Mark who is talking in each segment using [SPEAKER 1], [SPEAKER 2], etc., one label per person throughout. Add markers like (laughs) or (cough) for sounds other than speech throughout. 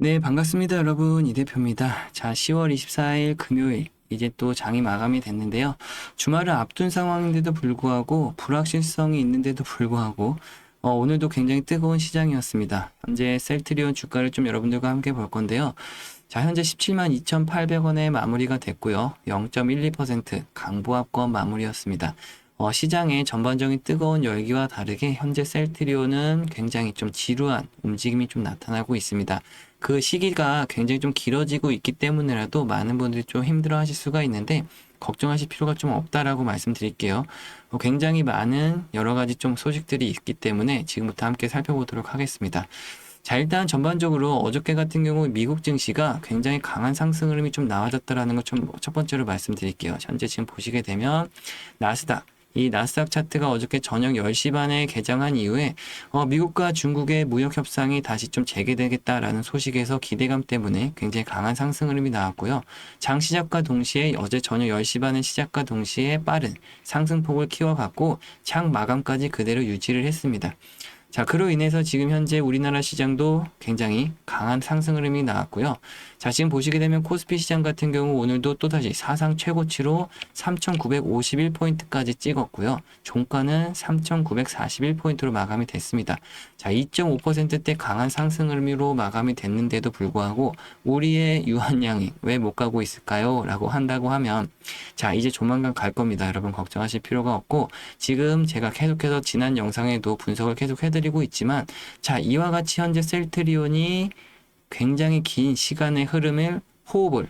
[SPEAKER 1] 네, 반갑습니다, 여러분. 이 대표입니다. 자, 10월 24일 금요일. 이제 또 장이 마감이 됐는데요. 주말을 앞둔 상황인데도 불구하고 불확실성이 있는데도 불구하고 어, 오늘도 굉장히 뜨거운 시장이었습니다. 현재 셀트리온 주가를 좀 여러분들과 함께 볼 건데요. 자, 현재 17만 2,800원에 마무리가 됐고요. 0.12% 강보합권 마무리였습니다. 어, 시장의 전반적인 뜨거운 열기와 다르게 현재 셀트리온은 굉장히 좀 지루한 움직임이 좀 나타나고 있습니다. 그 시기가 굉장히 좀 길어지고 있기 때문에라도 많은 분들이 좀 힘들어 하실 수가 있는데 걱정하실 필요가 좀 없다라고 말씀드릴게요. 어, 굉장히 많은 여러 가지 좀 소식들이 있기 때문에 지금부터 함께 살펴보도록 하겠습니다. 자, 일단 전반적으로 어저께 같은 경우 미국 증시가 굉장히 강한 상승 흐름이 좀 나와졌다라는 것 좀 첫 번째로 말씀드릴게요. 현재 지금 보시게 되면 나스닥 이 나스닥 차트가 어저께 저녁 10시 반에 개장한 이후에 어, 미국과 중국의 무역 협상이 다시 좀 재개되겠다라는 소식에서 기대감 때문에 굉장히 강한 상승 흐름이 나왔고요. 장 시작과 동시에 어제 저녁 10시 반의 시작과 동시에 빠른 상승폭을 키워갔고 장 마감까지 그대로 유지를 했습니다. 자, 그로 인해서 지금 현재 우리나라 시장도 굉장히 강한 상승 흐름이 나왔고요. 자, 지금 보시게 되면 코스피 시장 같은 경우 오늘도 또다시 사상 최고치로 3,951포인트까지 찍었고요. 종가는 3,941포인트로 마감이 됐습니다. 자, 2.5%대 강한 상승 흐름으로 마감이 됐는데도 불구하고 우리의 유한량이 왜 못 가고 있을까요? 라고 한다고 하면 자, 이제 조만간 갈 겁니다. 여러분 걱정하실 필요가 없고 지금 제가 계속해서 지난 영상에도 분석을 계속 해드 리고 있지만 자, 이와 같이 현재 셀트리온이 굉장히 긴 시간의 흐름을 호흡을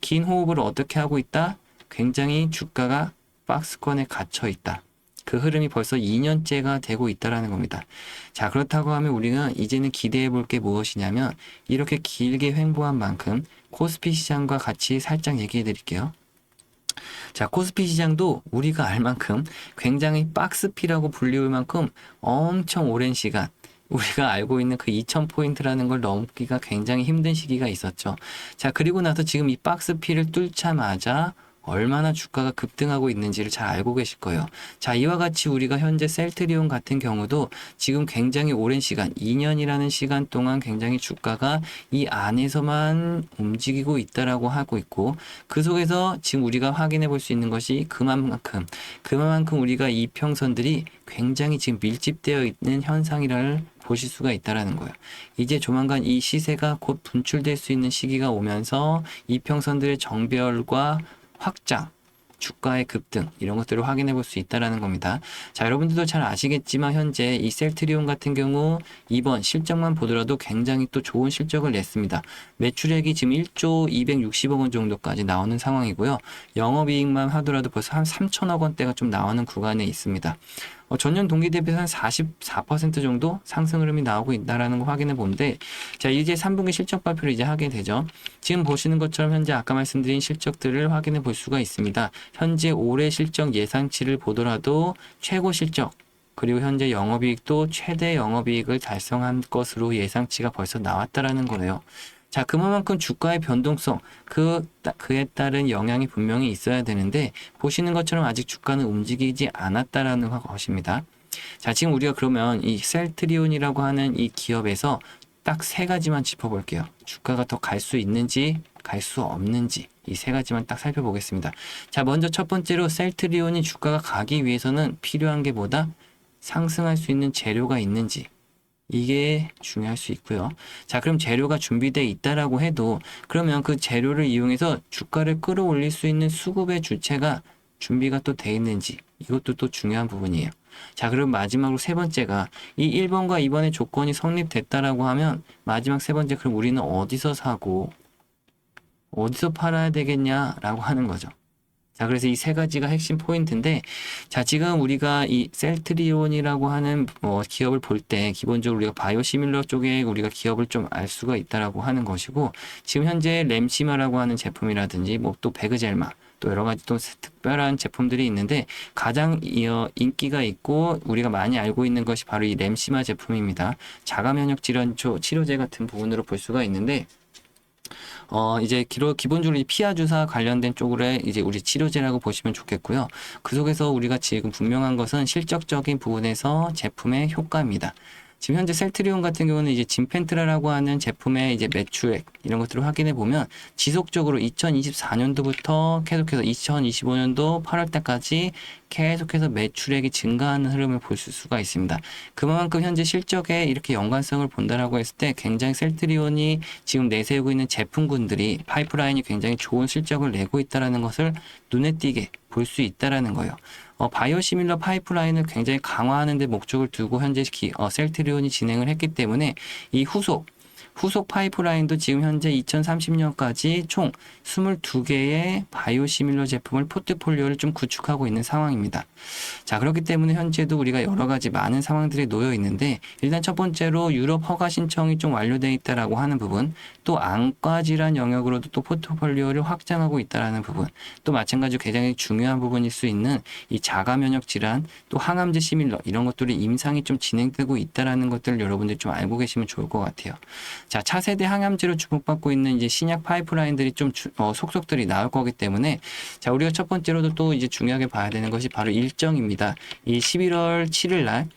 [SPEAKER 1] 긴 호흡을 어떻게 하고 있다? 굉장히 주가가 박스권에 갇혀 있다. 그 흐름이 벌써 2년째가 되고 있다라는 겁니다. 자, 그렇다고 하면 우리가 이제는 기대해 볼 게 무엇이냐면 이렇게 길게 횡보한 만큼 코스피 시장과 같이 살짝 얘기해 드릴게요. 자, 코스피 시장도 우리가 알 만큼 굉장히 박스피라고 불리울 만큼 엄청 오랜 시간 우리가 알고 있는 그 2000포인트라는 걸 넘기가 굉장히 힘든 시기가 있었죠. 자, 그리고 나서 지금 이 박스피를 뚫자마자 얼마나 주가가 급등하고 있는지를 잘 알고 계실 거예요. 자, 이와 같이 우리가 현재 셀트리온 같은 경우도 지금 굉장히 오랜 시간, 2년이라는 시간 동안 굉장히 주가가 이 안에서만 움직이고 있다라고 하고 있고 그 속에서 지금 우리가 확인해 볼 수 있는 것이 그만큼 그만큼 우리가 이 평선들이 굉장히 지금 밀집되어 있는 현상이라를 보실 수가 있다라는 거예요. 이제 조만간 이 시세가 곧 분출될 수 있는 시기가 오면서 이평선들의 정별과 확장, 주가의 급등 이런 것들을 확인해 볼 수 있다라는 겁니다. 자, 여러분들도 잘 아시겠지만 현재 이 셀트리온 같은 경우 이번 실적만 보더라도 굉장히 또 좋은 실적을 냈습니다. 매출액이 지금 1조 260억 원 정도까지 나오는 상황이고요. 영업이익만 하더라도 벌써 한 3천억 원대가 좀 나오는 구간에 있습니다. 어, 전년 동기 대비해서 한 44% 정도 상승 흐름이 나오고 있다라는 거 확인해 보는데 자 이제 3분기 실적 발표를 이제 하게 되죠. 지금 보시는 것처럼 현재 아까 말씀드린 실적들을 확인해 볼 수가 있습니다. 현재 올해 실적 예상치를 보더라도 최고 실적 그리고 현재 영업이익도 최대 영업이익을 달성한 것으로 예상치가 벌써 나왔다라는 거예요. 자, 그만큼 주가의 변동성, 그, 그에 따른 영향이 분명히 있어야 되는데, 보시는 것처럼 아직 주가는 움직이지 않았다라는 것입니다. 자, 지금 우리가 그러면 이 셀트리온이라고 하는 이 기업에서 딱 세 가지만 짚어볼게요. 주가가 더 갈 수 있는지, 갈 수 없는지, 이 세 가지만 딱 살펴보겠습니다. 자, 먼저 첫 번째로 셀트리온이 주가가 가기 위해서는 필요한 게 뭐다? 상승할 수 있는 재료가 있는지, 이게 중요할 수 있고요. 자, 그럼 재료가 준비되어 있다라고 해도 그러면 그 재료를 이용해서 주가를 끌어올릴 수 있는 수급의 주체가 준비가 또 돼 있는지 이것도 또 중요한 부분이에요. 자, 그럼 마지막으로 세 번째가 이 1번과 2번의 조건이 성립됐다라고 하면 마지막 세 번째 그럼 우리는 어디서 사고 어디서 팔아야 되겠냐라고 하는 거죠. 자, 그래서 이 세 가지가 핵심 포인트인데, 자, 지금 우리가 이 셀트리온이라고 하는 뭐 기업을 볼 때, 기본적으로 우리가 바이오시밀러 쪽에 우리가 기업을 좀 알 수가 있다라고 하는 것이고, 지금 현재 램시마라고 하는 제품이라든지, 뭐또 배그젤마, 또 여러 가지 또 특별한 제품들이 있는데, 가장 어, 인기가 있고, 우리가 많이 알고 있는 것이 바로 이 램시마 제품입니다. 자가 면역 질환 치료제 같은 부분으로 볼 수가 있는데, 어, 이제 기로, 기본적으로 이 피하 주사 관련된 쪽으로 이제 우리 치료제라고 보시면 좋겠고요. 그 속에서 우리가 지금 분명한 것은 실적적인 부분에서 제품의 효과입니다. 지금 현재 셀트리온 같은 경우는 이제 진펜트라라고 하는 제품의 이제 매출액 이런 것들을 확인해 보면 지속적으로 2024년도부터 계속해서 2025년도 8월 때까지 계속해서 매출액이 증가하는 흐름을 볼 수가 있습니다. 그만큼 현재 실적에 이렇게 연관성을 본다라고 했을 때 굉장히 셀트리온이 지금 내세우고 있는 제품군들이 파이프라인이 굉장히 좋은 실적을 내고 있다라는 것을 눈에 띄게 볼 수 있다라는 거예요. 어, 바이오시밀러 파이프라인을 굉장히 강화하는 데 목적을 두고 현재 기, 어, 셀트리온이 진행을 했기 때문에 이 후속 후속 파이프라인도 지금 현재 2030년까지 총 22개의 바이오시밀러 제품을 포트폴리오를 좀 구축하고 있는 상황입니다. 자, 그렇기 때문에 현재도 우리가 여러 가지 많은 상황들이 놓여 있는데 일단 첫 번째로 유럽 허가 신청이 좀 완료되어 있다라고 하는 부분, 또 안과 질환 영역으로도 또 포트폴리오를 확장하고 있다라는 부분, 또 마찬가지로 굉장히 중요한 부분일 수 있는 이 자가 면역 질환, 또 항암제 시밀러 이런 것들이 임상이 좀 진행되고 있다라는 것들을 여러분들이 좀 알고 계시면 좋을 것 같아요. 자, 차세대 항암제로 주목받고 있는 이제 신약 파이프라인들이 좀 주, 어, 속속들이 나올 거기 때문에 자, 우리가 첫 번째로도 또 이제 중요하게 봐야 되는 것이 바로 일정입니다. 이 11월 7일 날,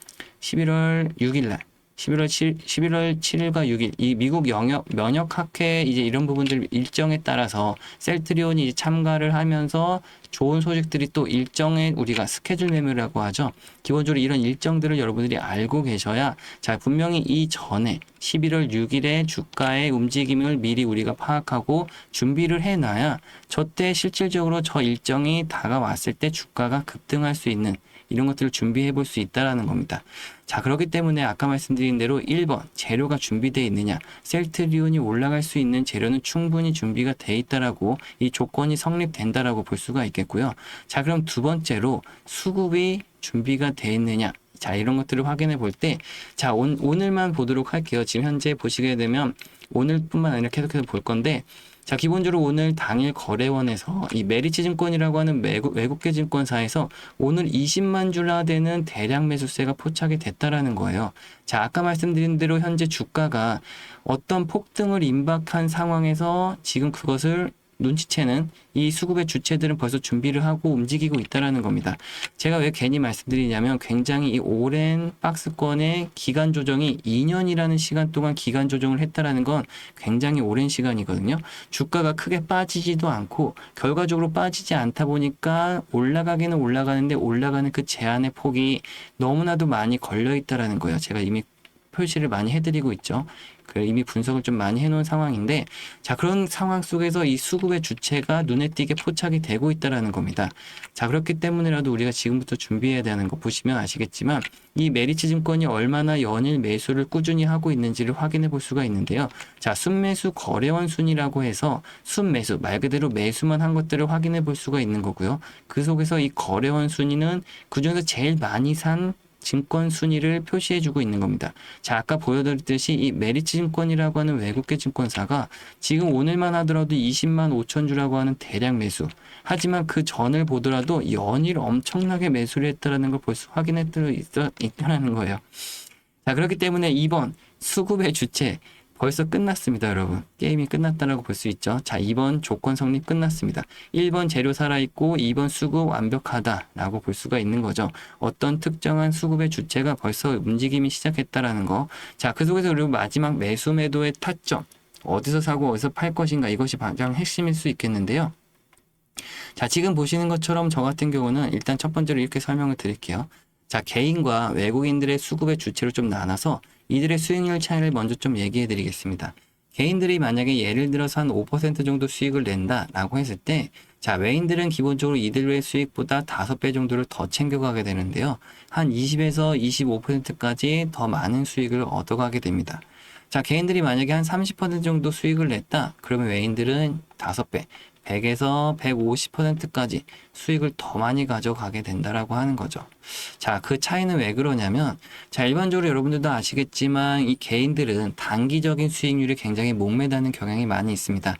[SPEAKER 1] 11월 6일 날 11월 7, 11월 7일과 6일 이 미국 영역 면역 학회 이제 이런 부분들 일정에 따라서 셀트리온이 참가를 하면서 좋은 소식들이 또 일정에 우리가 스케줄 매매라고 하죠. 기본적으로 이런 일정들을 여러분들이 알고 계셔야 자 분명히 이 전에 11월 6일에 주가의 움직임을 미리 우리가 파악하고 준비를 해놔야 저때 실질적으로 저 일정이 다가왔을 때 주가가 급등할 수 있는 이런 것들을 준비해 볼 수 있다라는 겁니다. 자, 그렇기 때문에 아까 말씀드린 대로 1번 재료가 준비되어 있느냐. 셀트리온이 올라갈 수 있는 재료는 충분히 준비가 돼 있다라고 이 조건이 성립된다라고 볼 수가 있겠고요. 자, 그럼 두 번째로 수급이 준비가 돼 있느냐. 자, 이런 것들을 확인해 볼 때, 자, 온, 오늘만 보도록 할게요. 지금 현재 보시게 되면 오늘뿐만 아니라 계속해서 볼 건데, 자, 기본적으로 오늘 당일 거래원에서 이 메리츠 증권이라고 하는 외국, 외국계 증권사에서 오늘 20만 주나 되는 대량 매수세가 포착이 됐다라는 거예요. 자, 아까 말씀드린 대로 현재 주가가 어떤 폭등을 임박한 상황에서 지금 그것을 눈치채는 이 수급의 주체들은 벌써 준비를 하고 움직이고 있다라는 겁니다. 제가 왜 괜히 말씀드리냐면 굉장히 이 오랜 박스권의 기간 조정이 2년이라는 시간 동안 기간 조정을 했다라는 건 굉장히 오랜 시간이거든요. 주가가 크게 빠지지도 않고 결과적으로 빠지지 않다 보니까 올라가기는 올라가는데 올라가는 그 제한의 폭이 너무나도 많이 걸려 있다라는 거예요. 제가 이미 표시를 많이 해드리고 있죠. 그 이미 분석을 좀 많이 해놓은 상황인데 자 그런 상황 속에서 이 수급의 주체가 눈에 띄게 포착이 되고 있다라는 겁니다. 자 그렇기 때문에라도 우리가 지금부터 준비해야 되는 거 보시면 아시겠지만 이 메리츠 증권이 얼마나 연일 매수를 꾸준히 하고 있는지를 확인해 볼 수가 있는데요. 자 순매수 거래원 순이라고 해서 순매수 말 그대로 매수만 한 것들을 확인해 볼 수가 있는 거고요. 그 속에서 이 거래원 순위는 그 중에서 제일 많이 산 증권 순위를 표시해주고 있는 겁니다. 자, 아까 보여드렸듯이 이 메리츠 증권이라고 하는 외국계 증권사가 지금 오늘만 하더라도 20만 5천 주라고 하는 대량 매수. 하지만 그 전을 보더라도 연일 엄청나게 매수를 했다라는 걸 벌써 확인해 있다는 거예요. 자, 그렇기 때문에 2번 수급의 주체 벌써 끝났습니다, 여러분. 게임이 끝났다라고 볼 수 있죠. 자, 2번 조건 성립 끝났습니다. 1번 재료 살아있고 2번 수급 완벽하다라고 볼 수가 있는 거죠. 어떤 특정한 수급의 주체가 벌써 움직임이 시작했다라는 거. 자, 그 속에서 그리고 마지막 매수 매도의 타점. 어디서 사고 어디서 팔 것인가 이것이 가장 핵심일 수 있겠는데요. 자, 지금 보시는 것처럼 저 같은 경우는 일단 첫 번째로 이렇게 설명을 드릴게요. 자, 개인과 외국인들의 수급의 주체로 좀 나눠서 이들의 수익률 차이를 먼저 좀 얘기해 드리겠습니다. 개인들이 만약에 예를 들어서 한 5% 정도 수익을 낸다라고 했을 때, 자, 외인들은 기본적으로 이들의 수익보다 5배 정도를 더 챙겨가게 되는데요. 한 20에서 25%까지 더 많은 수익을 얻어가게 됩니다. 자, 개인들이 만약에 한 30% 정도 수익을 냈다? 그러면 외인들은 5배, 100에서 150%까지 수익을 더 많이 가져가게 된다라고 하는 거죠. 자, 그 차이는 왜 그러냐면, 자, 일반적으로 여러분들도 아시겠지만, 이 개인들은 단기적인 수익률이 굉장히 목매다는 경향이 많이 있습니다.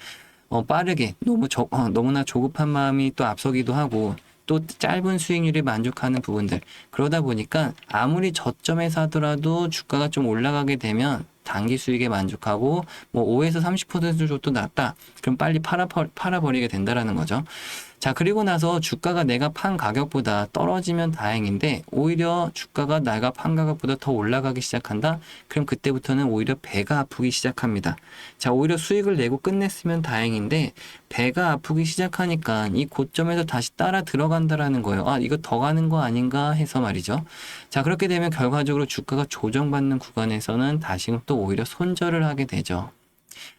[SPEAKER 1] 어, 빠르게, 너무 조, 어, 너무나 조급한 마음이 또 앞서기도 하고, 또 짧은 수익률에 만족하는 부분들. 그러다 보니까 아무리 저점에서 하더라도 주가가 좀 올라가게 되면 단기 수익에 만족하고 뭐 5에서 30% 정도 났다. 그럼 빨리 팔아 팔아버리게 된다라는 거죠. 자, 그리고 나서 주가가 내가 판 가격보다 떨어지면 다행인데 오히려 주가가 내가 판 가격보다 더 올라가기 시작한다? 그럼 그때부터는 오히려 배가 아프기 시작합니다. 자, 오히려 수익을 내고 끝냈으면 다행인데 배가 아프기 시작하니까 이 고점에서 다시 따라 들어간다라는 거예요. 아, 이거 더 가는 거 아닌가 해서 말이죠. 자, 그렇게 되면 결과적으로 주가가 조정받는 구간에서는 다시금 또 오히려 손절을 하게 되죠.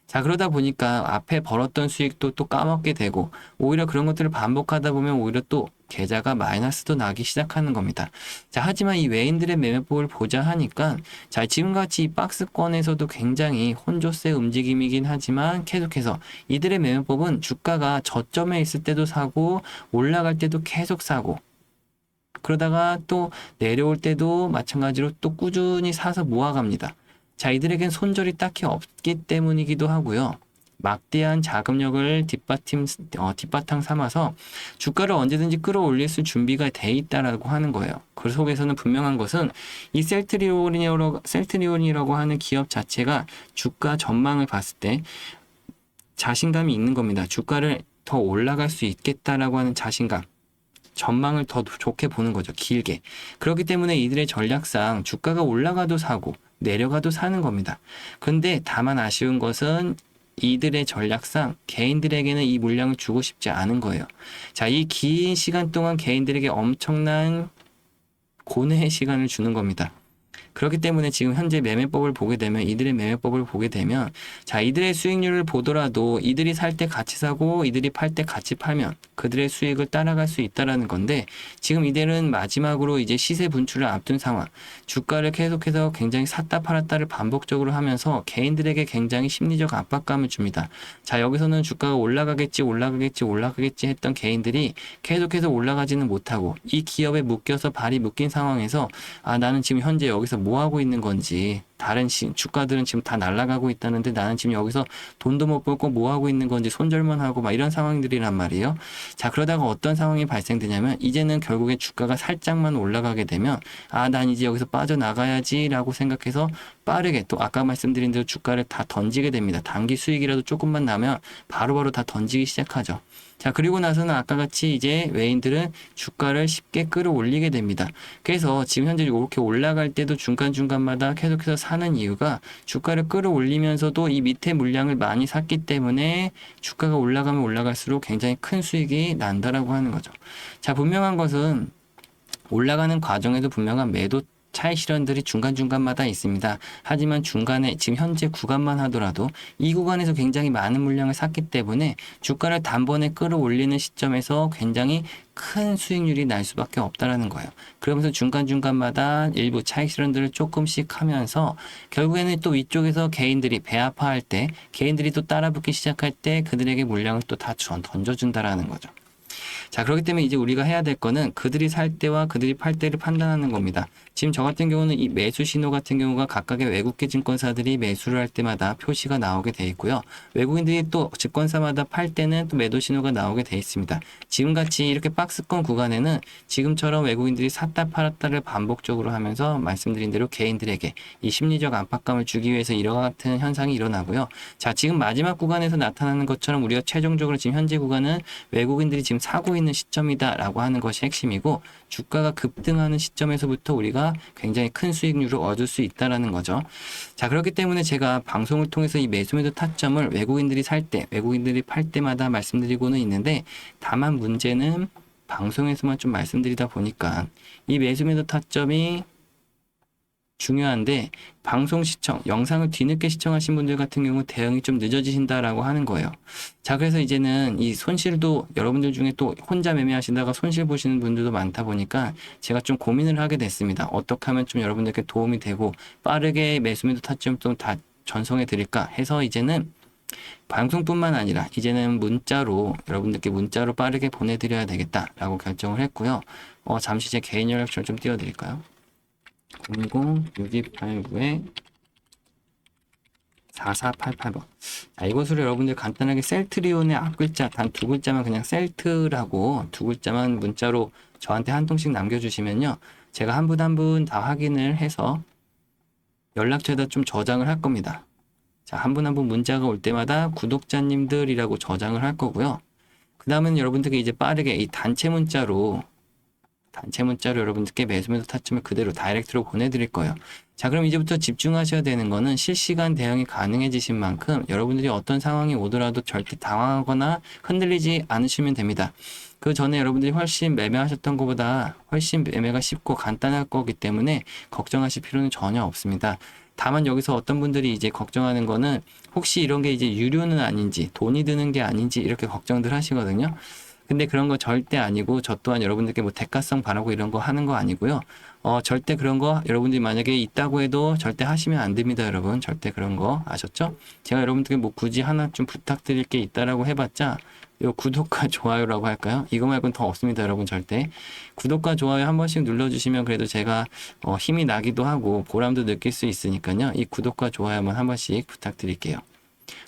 [SPEAKER 1] 자, 그러다 보니까 앞에 벌었던 수익도 또 까먹게 되고, 오히려 그런 것들을 반복하다 보면 오히려 또 계좌가 마이너스도 나기 시작하는 겁니다. 자, 하지만 이 외인들의 매매법을 보자 하니까, 자, 지금같이 이 박스권에서도 굉장히 혼조세 움직임이긴 하지만 계속해서 이들의 매매법은 주가가 저점에 있을 때도 사고, 올라갈 때도 계속 사고, 그러다가 또 내려올 때도 마찬가지로 또 꾸준히 사서 모아갑니다. 자, 이들에겐 손절이 딱히 없기 때문이기도 하고요. 막대한 자금력을 뒷바팀, 어, 뒷바탕 삼아서 주가를 언제든지 끌어올릴 수 준비가 돼 있다라고 하는 거예요. 그 속에서는 분명한 것은 이 셀트리온이라고, 셀트리온이라고 하는 기업 자체가 주가 전망을 봤을 때 자신감이 있는 겁니다. 주가를 더 올라갈 수 있겠다라고 하는 자신감. 전망을 더 좋게 보는 거죠. 길게. 그렇기 때문에 이들의 전략상 주가가 올라가도 사고 내려가도 사는 겁니다. 그런데 다만 아쉬운 것은 이들의 전략상 개인들에게는 이 물량을 주고 싶지 않은 거예요. 자, 이 긴 시간 동안 개인들에게 엄청난 고뇌의 시간을 주는 겁니다. 그렇기 때문에 지금 현재 매매법을 보게 되면 이들의 매매법을 보게 되면 자 이들의 수익률을 보더라도 이들이 살 때 같이 사고 이들이 팔 때 같이 팔면 그들의 수익을 따라갈 수 있다라는 건데 지금 이들은 마지막으로 이제 시세 분출을 앞둔 상황 주가를 계속해서 굉장히 샀다 팔았다를 반복적으로 하면서 개인들에게 굉장히 심리적 압박감을 줍니다. 자 여기서는 주가가 올라가겠지 올라가겠지 올라가겠지 했던 개인들이 계속해서 올라가지는 못하고 이 기업에 묶여서 발이 묶인 상황에서 아 나는 지금 현재 여기서 뭐 하고 있는 건지 다른 시, 주가들은 지금 다 날아가고 있다는데 나는 지금 여기서 돈도 못 벌고 뭐 하고 있는 건지 손절만 하고 막 이런 상황들이란 말이에요. 자 그러다가 어떤 상황이 발생되냐면 이제는 결국에 주가가 살짝만 올라가게 되면 아 난 이제 여기서 빠져나가야지라고 생각해서 빠르게 또 아까 말씀드린 대로 주가를 다 던지게 됩니다. 단기 수익이라도 조금만 나면 바로바로 다 던지기 시작하죠. 자, 그리고 나서는 아까 같이 이제 외인들은 주가를 쉽게 끌어올리게 됩니다. 그래서 지금 현재 이렇게 올라갈 때도 중간중간마다 계속해서 사는 이유가 주가를 끌어올리면서도 이 밑에 물량을 많이 샀기 때문에 주가가 올라가면 올라갈수록 굉장히 큰 수익이 난다라고 하는 거죠. 자, 분명한 것은 올라가는 과정에도 분명한 매도 차익 실현들이 중간중간마다 있습니다. 하지만 중간에 지금 현재 구간만 하더라도 이 구간에서 굉장히 많은 물량을 샀기 때문에 주가를 단번에 끌어올리는 시점에서 굉장히 큰 수익률이 날 수밖에 없다라는 거예요. 그러면서 중간중간마다 일부 차익 실현들을 조금씩 하면서 결국에는 또 위쪽에서 개인들이 배 아파할 때 개인들이 또 따라붙기 시작할 때 그들에게 물량을 또 다 던져준다라는 거죠. 자, 그렇기 때문에 이제 우리가 해야 될 거는 그들이 살 때와 그들이 팔 때를 판단하는 겁니다. 지금 저 같은 경우는 이 매수 신호 같은 경우가 각각의 외국계 증권사들이 매수를 할 때마다 표시가 나오게 돼 있고요. 외국인들이 또 증권사마다 팔 때는 또 매도 신호가 나오게 돼 있습니다. 지금 같이 이렇게 박스권 구간에는 지금처럼 외국인들이 샀다 팔았다를 반복적으로 하면서 말씀드린 대로 개인들에게 이 심리적 압박감을 주기 위해서 이와 같은 현상이 일어나고요. 자, 지금 마지막 구간에서 나타나는 것처럼 우리가 최종적으로 지금 현재 구간은 외국인들이 지금 사고 있는 시점이다라고 하는 것이 핵심이고 주가가 급등하는 시점에서부터 우리가 굉장히 큰 수익률을 얻을 수 있다라는 거죠. 자, 그렇기 때문에 제가 방송을 통해서 이 매수매도 타점을 외국인들이 살 때, 외국인들이 팔 때마다 말씀드리고는 있는데 다만 문제는 방송에서만 좀 말씀드리다 보니까 이 매수매도 타점이 중요한데 방송 시청, 영상을 뒤늦게 시청하신 분들 같은 경우 대응이 좀 늦어지신다라고 하는 거예요. 자, 그래서 이제는 이 손실도 여러분들 중에 또 혼자 매매하시다가 손실 보시는 분들도 많다 보니까 제가 좀 고민을 하게 됐습니다. 어떻게 하면 좀 여러분들께 도움이 되고 빠르게 매수매도 타점 좀 다 전송해 드릴까 해서 이제는 방송뿐만 아니라 이제는 문자로 여러분들께 문자로 빠르게 보내드려야 되겠다라고 결정을 했고요. 어, 잠시 제 개인 연락처를 좀 띄워드릴까요? 010-6289에 4488번. 자, 이것으로 여러분들 간단하게 셀트리온의 앞글자, 단 두 글자만 그냥 셀트라고 두 글자만 문자로 저한테 한 통씩 남겨주시면요. 제가 한 분 한 분 다 확인을 해서 연락처에다 좀 저장을 할 겁니다. 자, 한 분 한 분 문자가 올 때마다 구독자님들이라고 저장을 할 거고요. 그 다음은 여러분들께 이제 빠르게 이 단체 문자로 단체 문자로 여러분들께 매수매도 타점을 그대로 다이렉트로 보내드릴 거예요. 자, 그럼 이제부터 집중하셔야 되는 거는 실시간 대응이 가능해지신 만큼 여러분들이 어떤 상황이 오더라도 절대 당황하거나 흔들리지 않으시면 됩니다. 그 전에 여러분들이 훨씬 매매하셨던 것보다 훨씬 매매가 쉽고 간단할 거기 때문에 걱정하실 필요는 전혀 없습니다. 다만 여기서 어떤 분들이 이제 걱정하는 거는 혹시 이런 게 이제 유료는 아닌지 돈이 드는 게 아닌지 이렇게 걱정들 하시거든요. 근데 그런 거 절대 아니고 저 또한 여러분들께 뭐 대가성 바라고 이런 거 하는 거 아니고요. 어, 절대 그런 거 여러분들이 만약에 있다고 해도 절대 하시면 안 됩니다, 여러분. 절대 그런 거 아셨죠? 제가 여러분들께 뭐 굳이 하나 좀 부탁드릴 게 있다라고 해봤자 요 구독과 (laughs) 좋아요라고 할까요? 이거 말고는 더 없습니다, 여러분 절대. 구독과 좋아요 한 번씩 눌러주시면 그래도 제가 어, 힘이 나기도 하고 보람도 느낄 수 있으니까요. 이 구독과 좋아요만 한 번씩 부탁드릴게요.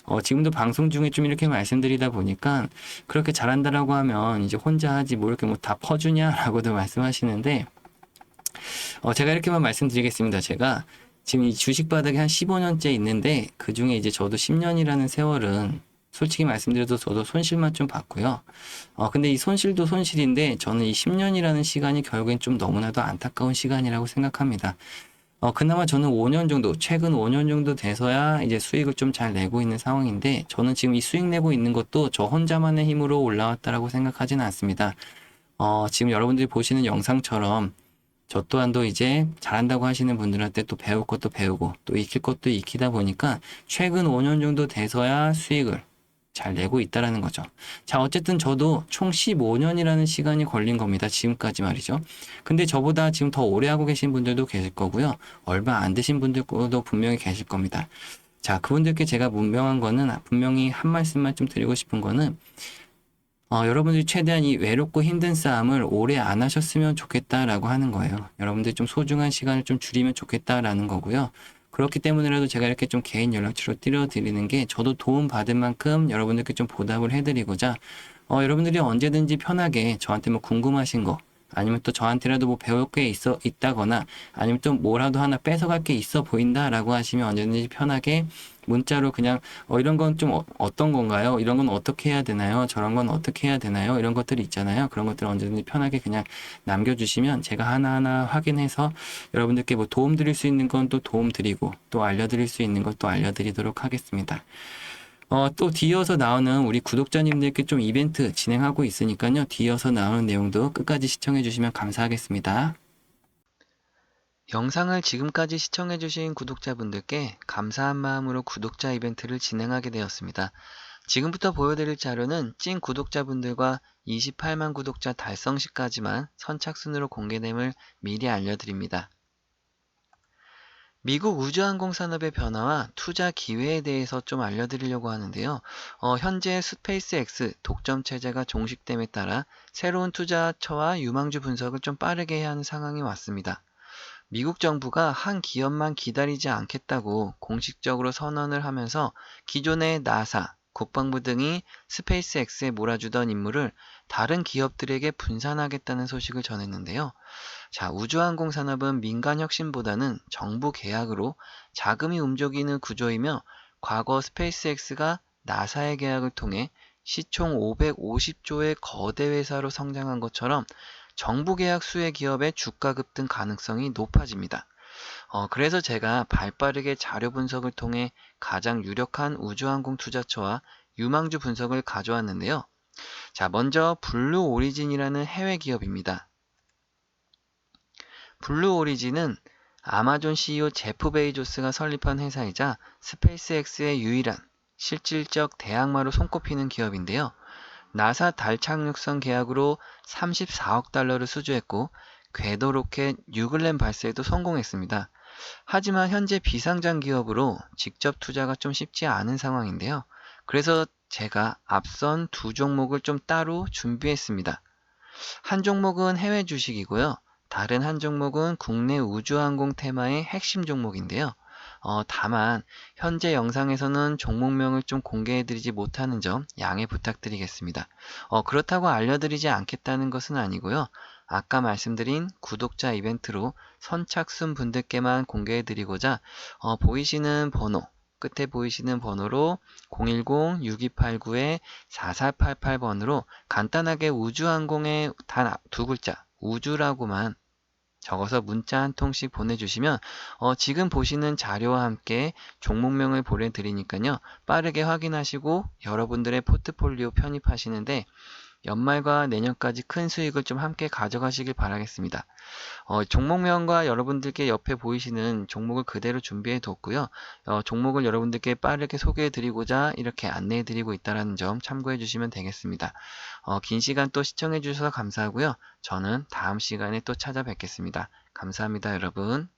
[SPEAKER 1] 어, 지금도 방송 중에 좀 이렇게 말씀드리다 보니까 그렇게 잘한다라고 하면 이제 혼자 하지 뭐 이렇게 뭐 다 퍼주냐라고도 말씀하시는데 어, 제가 이렇게만 말씀드리겠습니다. 제가 지금 이 주식 바닥에 한 15년째 있는데 그 중에 이제 저도 10년이라는 세월은 솔직히 말씀드려도 저도 손실만 좀 봤고요. 어, 근데 이 손실도 손실인데 저는 이 10년이라는 시간이 결국엔 좀 너무나도 안타까운 시간이라고 생각합니다. 어, 그나마 저는 5년 정도, 최근 5년 정도 돼서야 이제 수익을 좀 잘 내고 있는 상황인데, 저는 지금 이 수익 내고 있는 것도 저 혼자만의 힘으로 올라왔다라고 생각하지는 않습니다. 어, 지금 여러분들이 보시는 영상처럼 저 또한도 이제 잘한다고 하시는 분들한테 또 배울 것도 배우고 또 익힐 것도 익히다 보니까 최근 5년 정도 돼서야 수익을 잘 내고 있다라는 거죠. 자, 어쨌든 저도 총 15년이라는 시간이 걸린 겁니다. 지금까지 말이죠. 근데 저보다 지금 더 오래 하고 계신 분들도 계실 거고요. 얼마 안 되신 분들도 분명히 계실 겁니다. 자, 그분들께 제가 분명한 거는 분명히 한 말씀만 좀 드리고 싶은 거는 어, 여러분들이 최대한 이 외롭고 힘든 싸움을 오래 안 하셨으면 좋겠다라고 하는 거예요. 여러분들이 좀 소중한 시간을 좀 줄이면 좋겠다라는 거고요. 그렇기 때문에라도 제가 이렇게 좀 개인 연락처로 띄워드리는 게 저도 도움 받은 만큼 여러분들께 좀 보답을 해드리고자 어, 여러분들이 언제든지 편하게 저한테 뭐 궁금하신 거 아니면 또 저한테라도 뭐 배울 게 있어 있다거나 아니면 또 뭐라도 하나 뺏어갈 게 있어 보인다라고 하시면 언제든지 편하게 문자로 그냥 어 이런 건 좀 어, 떤 건가요? 이런 건 어떻게 해야 되나요? 저런 건 어떻게 해야 되나요? 이런 것들이 있잖아요. 그런 것들 언제든지 편하게 그냥 남겨주시면 제가 하나하나 확인해서 여러분들께 뭐 도움 드릴 수 있는 건 또 도움 드리고 또 알려드릴 수 있는 것도 알려드리도록 하겠습니다. 어, 또 뒤이어서 나오는 우리 구독자님들께 좀 이벤트 진행하고 있으니까요. 뒤이어서 나오는 내용도 끝까지 시청해 주시면 감사하겠습니다.
[SPEAKER 2] 영상을 지금까지 시청해주신 구독자분들께 감사한 마음으로 구독자 이벤트를 진행하게 되었습니다. 지금부터 보여드릴 자료는 찐 구독자분들과 28만 구독자 달성 시까지만 선착순으로 공개됨을 미리 알려드립니다. 미국 우주항공 산업의 변화와 투자 기회에 대해서 좀 알려드리려고 하는데요. 어, 현재 스페이스X 독점 체제가 종식됨에 따라 새로운 투자처와 유망주 분석을 좀 빠르게 해야 하는 상황이 왔습니다. 미국 정부가 한 기업만 기다리지 않겠다고 공식적으로 선언을 하면서 기존의 나사, 국방부 등이 스페이스X에 몰아주던 임무를 다른 기업들에게 분산하겠다는 소식을 전했는데요. 자, 우주항공 산업은 민간 혁신보다는 정부 계약으로 자금이 움직이는 구조이며 과거 스페이스X가 나사의 계약을 통해 시총 550조의 거대 회사로 성장한 것처럼 정부 계약 수혜 기업의 주가 급등 가능성이 높아집니다. 어, 그래서 제가 발빠르게 자료 분석을 통해 가장 유력한 우주항공 투자처와 유망주 분석을 가져왔는데요. 자, 먼저 블루 오리진이라는 해외 기업입니다. 블루 오리진은 아마존 CEO 제프 베이조스가 설립한 회사이자 스페이스X의 유일한 실질적 대항마로 손꼽히는 기업인데요. 나사 달 착륙선 계약으로 34억 달러를 수주했고 궤도 로켓 뉴글렌 발사에도 성공했습니다. 하지만 현재 비상장 기업으로 직접 투자가 좀 쉽지 않은 상황인데요. 그래서 제가 앞선 두 종목을 좀 따로 준비했습니다. 한 종목은 해외 주식이고요. 다른 한 종목은 국내 우주항공 테마의 핵심 종목인데요. 어, 다만 현재 영상에서는 종목명을 좀 공개해드리지 못하는 점 양해 부탁드리겠습니다. 어, 그렇다고 알려드리지 않겠다는 것은 아니고요. 아까 말씀드린 구독자 이벤트로 선착순 분들께만 공개해드리고자 어, 보이시는 번호 끝에 보이시는 번호로 010-6289-4488번으로 간단하게 우주항공의 단 두 글자 우주라고만 적어서 문자 한 통씩 보내주시면 어, 지금 보시는 자료와 함께 종목명을 보내드리니까요. 빠르게 확인하시고 여러분들의 포트폴리오 편입하시는데 연말과 내년까지 큰 수익을 좀 함께 가져가시길 바라겠습니다. 어, 종목명과 여러분들께 옆에 보이시는 종목을 그대로 준비해 뒀고요. 어, 종목을 여러분들께 빠르게 소개해 드리고자 이렇게 안내해 드리고 있다는 점 참고해 주시면 되겠습니다. 어, 긴 시간 또 시청해 주셔서 감사하고요. 저는 다음 시간에 또 찾아뵙겠습니다. 감사합니다, 여러분.